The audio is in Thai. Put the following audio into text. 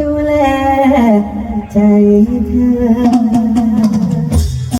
ดูแลใจเธอ